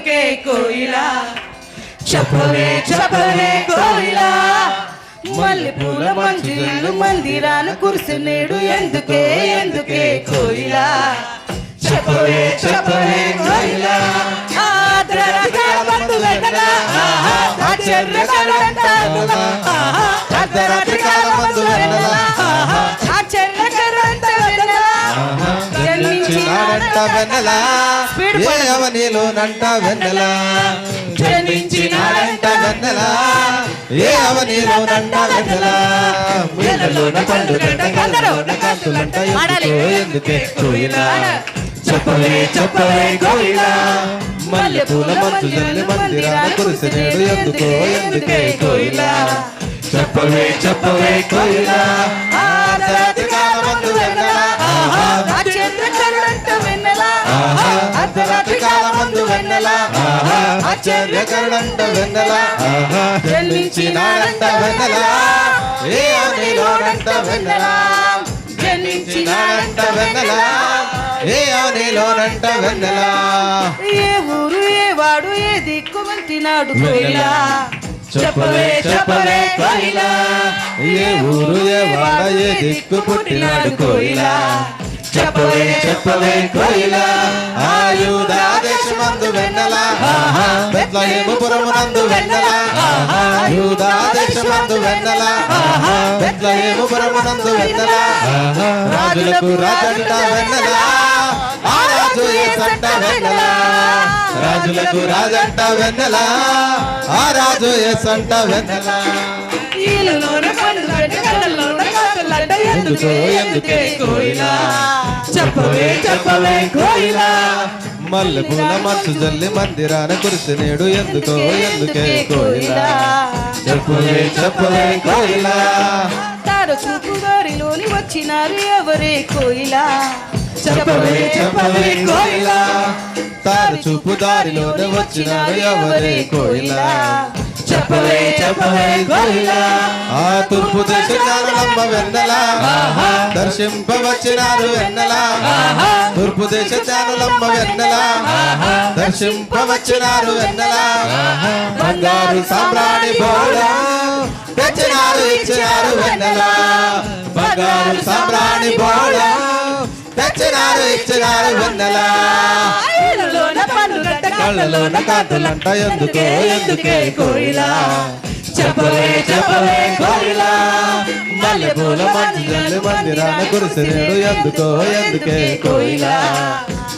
ఎందుకే కోయిలా. చెప్పవే చెప్పవే కోయిలా. మల్లె పూల మంజులు మందిరాన కురిసినేడు ఎందుకే ఎందుకే కోయిలా. చెప్పవే చెప్పవే కోయిలా. ఆదరగా వెన్నెల? స్పీడ్ ఏ పడండి. అవనిలోనంట వెన్నెల? జన్మించినాడంట వెన్నెల? ఏ అవనిలోనంట వెన్నెల? వీళ్ళలోన పండుగంట కళ్ళలోన కాంతులంట పాడాలి. ఎందుకో ఎందుకే కోయిలా? చెప్పవే చెప్పవే కోయిలా? మల్లె పూల మంచు జల్లి మందిరాన కురిసినేడు ఎందుకో ఎందుకే కోయిలా? చెప్పవే చెప్పవే కోయిలా? వెన్నెల అర్ధరాత్రి కాలమందు వెన్నెల. ఆహా, ఆశ్చర్యకరుడంట వెన్నెల. జన్మించినాడంట వెన్నెల. ఏ అవనిలోనంట వెన్నెల. జన్మించినాడంట వెన్నెల. ఏ అవనిలోనంట వెన్నెల. ఏ ఊరు ఏ వాడు ఏ దిక్కు వంటినాడు కోయిలా. చెప్పవే చెప్పవే కోయిలా. ఏ ఊరు ఏ వాడ ఏ దిక్కు పుట్టినాడు కోయిలా. చెప్పవే చెప్పవే కోయిలా. ఆయుధా దేశమందు వెన్నెల. బెత్లహేము పురమునందు వెన్నెల. ఆయుధా దేశమందు వెన్నెల. బెత్లహేము పురమునందు వెన్నెల. రాజులకు రాజంట వెన్నెల. ఆ రాజు ఏసంట వెన్నెల. రాజులకు రాజంట వెన్నెల. ఆ రాజు ఏసంట వెన్నెల. ఎందుకే ఎందుకే కోయిలా? చెప్పవే చెప్పవే కోయిలా? మల్లె పూల మచ్చు జల్లి మందిరాన కురిసినేడు ఎందుకో ఎందుకే కోయిలా? చెప్పవే చెప్పవే కోయిలా? తార చూపు దారిలోని వచ్చినారు ఎవరే కోయిలా? చెప్పవే చెప్పవే కోయిలా? తారు చూపు దారిలోనే వచ్చినాడు ఎవరే కోయిలా? చెప్పవే కోయిలా ఆ తూర్పు దేశ జ్ఞానమ్మ వెన్నెల. దర్శింప వచ్చినారు వెన్నెల. తూర్పు దేశ జ్ఞానులమ్మ వెన్నెల. దర్శింప వచ్చినారు వెన్నెల. బంగారు సామ్రాణి తెచ్చినారు ఇచ్చినారు వెన్నెల. బంగారు సామ్రాణి బోడ తెచ్చినారు ఇచ్చినారు గడ్డ కళ్ళలోన కాంతులంట ఎందుకో ఎందుకే కోయిలా. చెప్పవే చెప్పవే కోయిలా. మల్లె పూల మంచి మందిరాన కురిసినేడు ఎందుకో ఎందుకే కోయిలా.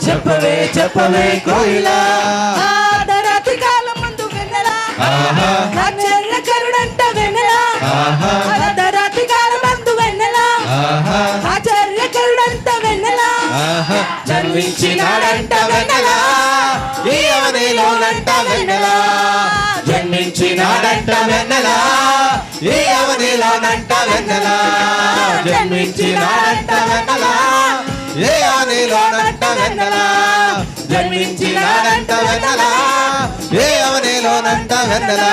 చెప్పవే చెప్పవే కోయిలా. ఆహా. జన్మించినాడంట వెన్నెల. ఈ అవనిలోనంట వెన్నెల. జన్మించినాడంట వెన్నెల. ఈ అవధిలోనంట వెన్నెల. జన్మించినాడంట వెన్నెల. ఏ అవధిలోనంట వెన్నెల. జన్మించినాడంట వెన్నెల. ఏ అవనిలోనంట వెన్నెల.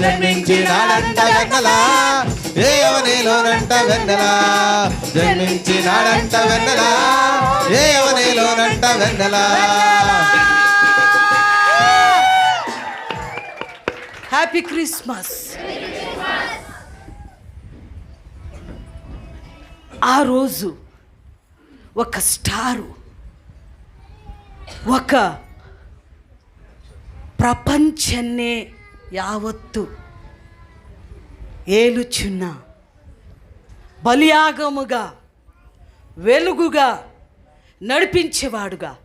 జన్మించినాడంట వెన్నెల. ఏ అవనిలోనంట వెన్నెల. జన్మించినాడంట వెన్నెలా. ఏ అవనిలోనంట వెన్నెలా. హ్యాపీ క్రిస్మస్ ఆ రోజు ఒక స్టారు ఒక ప్రపంచన్నే యావత్తు ఏలుచున్నా బలియాగముగా వెలుగుగా నడిపించేవాడుగా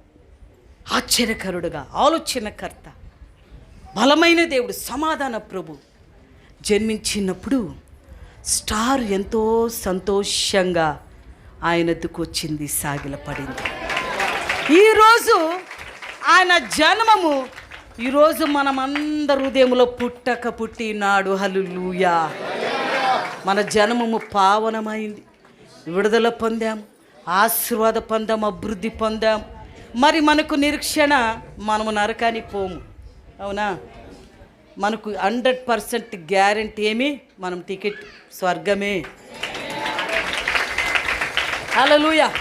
ఆశ్చర్యకరుడుగా ఆలోచనకర్త బలమైన దేవుడు సమాధాన ప్రభు. జన్మించినప్పుడు స్టార్ ఎంతో సంతోషంగా ఆయనకు వచ్చింది సాగిలపడింది. ఈరోజు ఆయన జన్మము ఈరోజు మనమందరు హృదయంలో పుట్టక పుట్టినాడు. హలులుయా మన జన్మము పావనమైంది. విడుదల పొందాం ఆశీర్వాద పొందాం అభివృద్ధి పొందాం. మరి మనకు నిరీక్షణ మనము నరకానికి పోము. అవునా? మనకు హండ్రెడ్ పర్సెంట్ గ్యారంటీ ఏమి? మనం టికెట్ స్వర్గమే. అలలుయా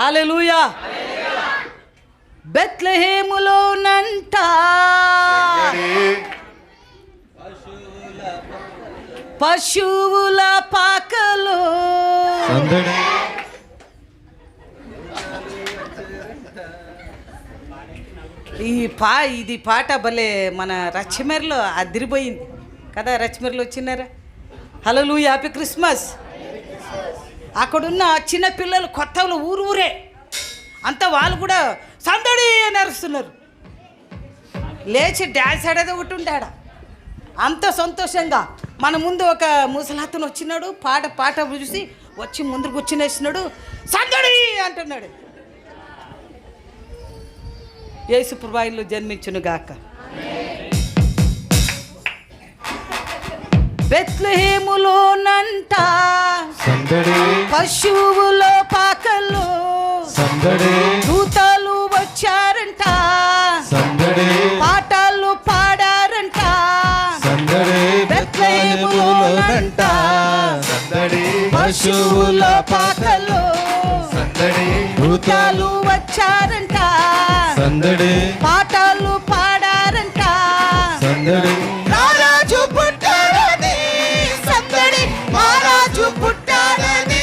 అలలుయా బెత్లహేములో పశువుల పాకలో. ఈ పా ఇది పాట భలే మన రచ్చమెరలో అదిరిపోయింది. కదా రచ్చమెరలో వచ్చినారా? హలో లూ హ్యాపీ క్రిస్మస్. అక్కడున్న చిన్న పిల్లలు కొత్త ఊరు ఊరే. అంతా వాళ్ళు కూడా సందడి అని అరుస్తున్నారు. లేచి డ్యాన్స్ ఆడేది ఒకటి ఉండాడ? అంత సంతోషంగా. మన ముందు ఒక ముసలాతను వచ్చినాడు పాట పాట చూసి వచ్చి ముందు కూర్చునేసినాడు. సందడి అంటున్నాడు. యేసు ప్రభాయిలో జన్మించును గాక. బెత్లహేములోనంట సందడి. పశువుల సందడి. దూతలు దూతలు వచ్చారంట. సందడి. పాటలు పాడారంట. సందడి. రారాజు పుట్టాడని సందడి మహారాజు పుట్టాడని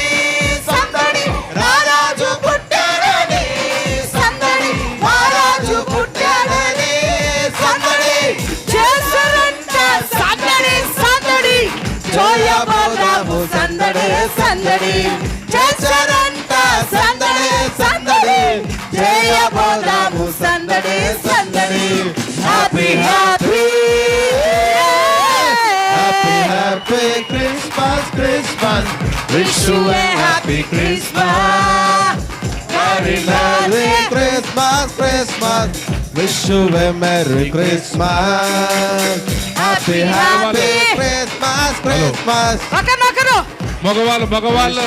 సందడి. రారాజు పుట్టాడని సందడి మహారాజు పుట్టాడని సందడి. చేశారంట సందడి సందడి. జోయబోదాము సందడి సందడి. జయబోదాము సందడి సందడి happy happy happy happy Christmas Christmas wish you a happy Christmas Merry Merry Christmas Christmas Wish you a Merry Christmas Happy Happy Christmas Christmas ఒకరినొకరు మగవాళ్ళు మగవాళ్ళు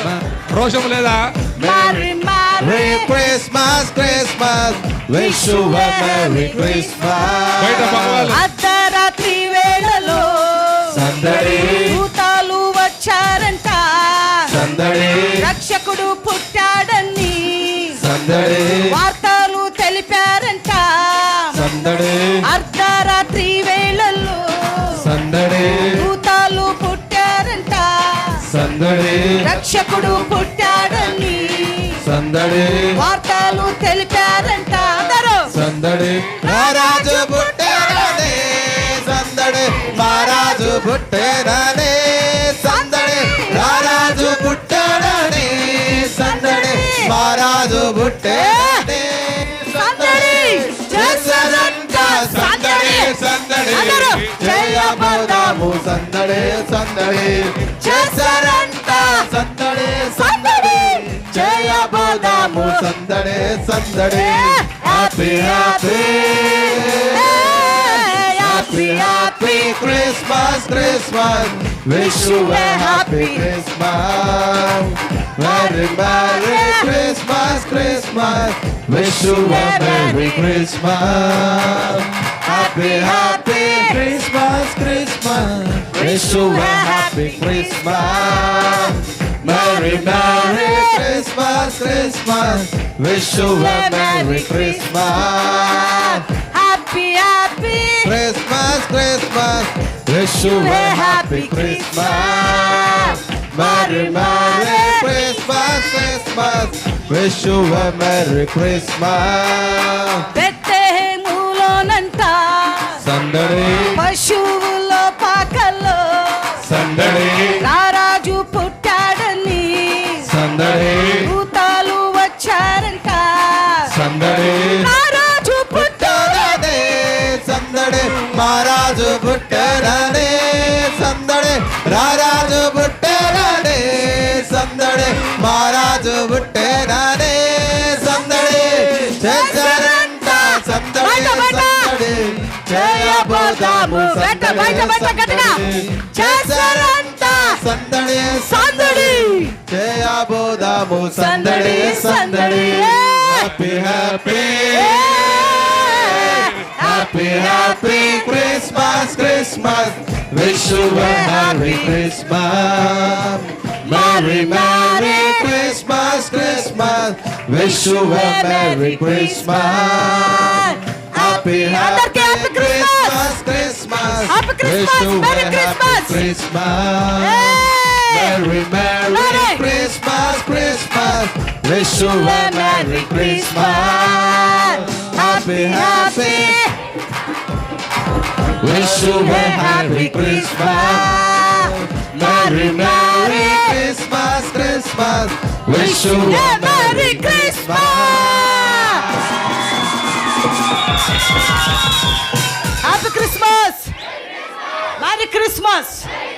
రోషం లేదా మారి మారి Merry Christmas Christmas. Wish you a Merry బయట Christmas అర్ధరాత్రి వేళలో సందడి. దూతాలు వచ్చారంట. సందడి. రక్షకుడు పుట్టాడని సందడి. వార్తలు తెలిపారంట. సందడి. అర్ధరాత్రి వేళల్లో సందడి. దూతాలు పుట్టారంట. సందడి. రక్షకుడు పుట్టాడని సందడి. వార్తలు తెలిపారంట అందరూ. సందడి. రారాజు పుట్టేరనే. సందడి. మహారాజు పుట్టేరనే. సందడి. రారాజు పుట్టాడని. సందడి. మహారాజు పుట్టేరనే. సందడి. చేశారంట సందడి. సందడి. చేయబోదాము సందడి సందడి. చేశారంట సందడి. సందడి. చేయబోదాము సందడి సందడి happy happy happy happy Christmas Christmas wish you a happy Christmas very merry Christmas Christmas wish you a merry Christmas happy happy Christmas Christmas wish you a happy Christmas Merry, Merry Christmas, Christmas. Wish you a Merry Christmas. Happy, happy Christmas, Christmas. Wish you a happy Christmas. Merry, Merry Christmas, Christmas. Wish you a Merry Christmas. Bethlehem సందడి మహారాజు పుట్టాడనే సందడి రారాజు పుట్టాడనే సందడి మహారాజు పుట్టాడనే సందడి చేశారంట సందడి. సందడి గట్టిగా. చేశారంట సందడి సందడి చేయబోదాము సందడి సందడి Yeshua, Merry Christmas. Merry, Merry Christmas, Christmas. Wish you a Merry Christmas. Happy, happy Christmas, Christmas. Happy Christmas, Merry Christmas. Christmas. Merry, Merry Christmas, Christmas. Wish you a Merry Christmas. Happy, happy. Wish you a happy Christmas. Merry, Merry Christmas, Christmas. Wish you a Merry Christmas. Happy Christmas. Merry Christmas. Merry Christmas.